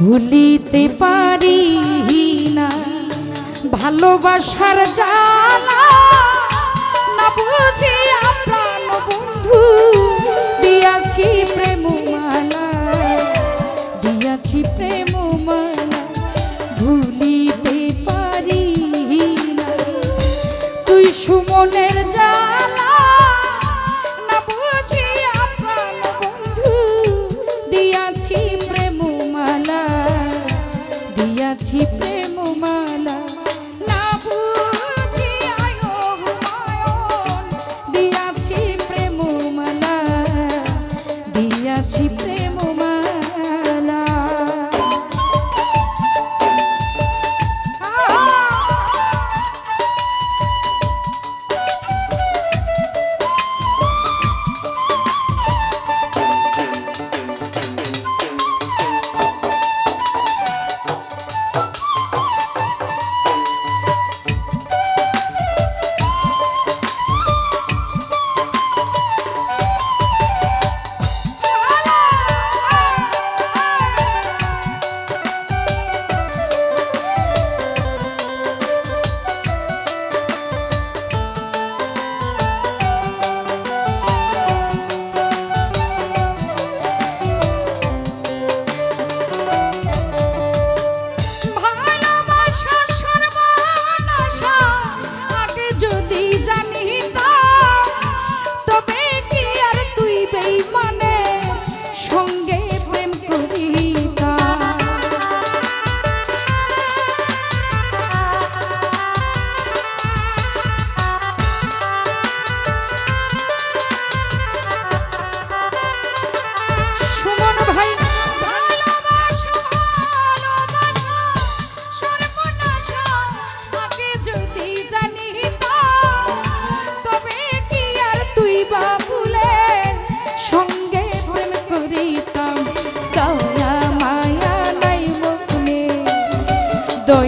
ভুলিতে পারি না ভালোবাসার জানা না বুঝি প্রাণ বন্ধু দিয়াছি প্রেম মালা দিয়াছি প্রেম মালা ভুলি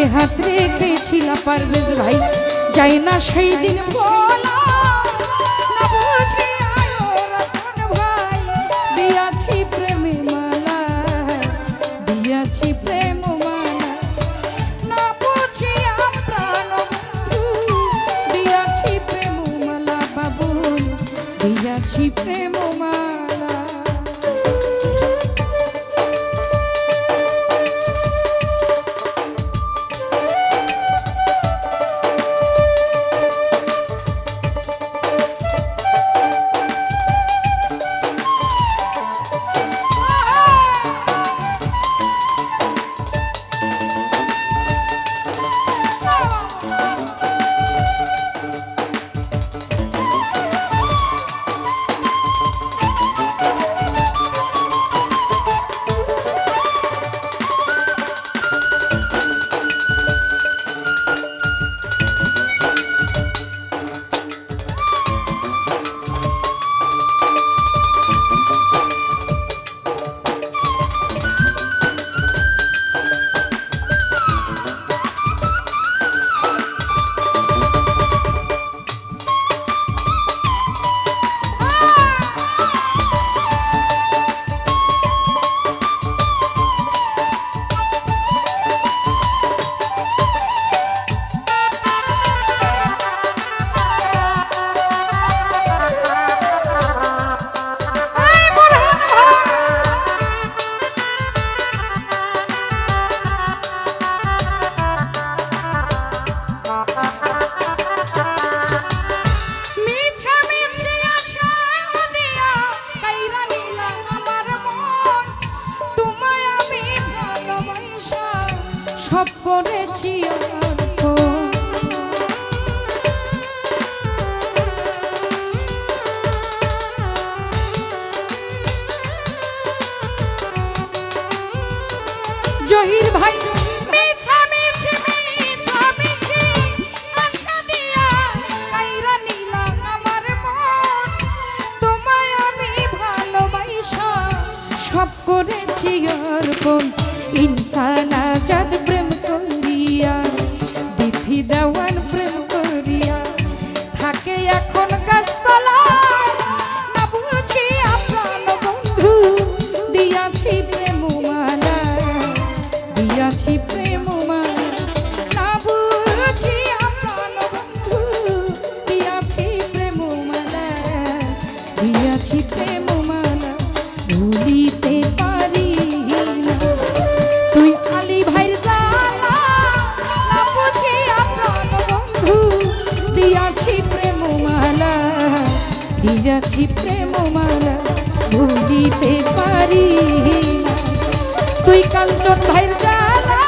কাঁধে হাত রেখেছিল পারভেজ ভাই। যাই না সেই দিন বলা, না বুঝি দিয়াছি প্রেম মা সব করেছি জহির ভাই the দিয়াছি প্রেম মালা ভুলিতে পারি তুই কাঞ্চন ভাইয়ের জ্বালা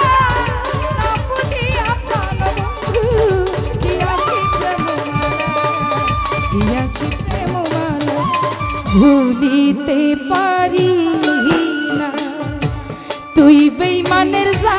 ভুলিতে পারি না। তুই বেইমানের যা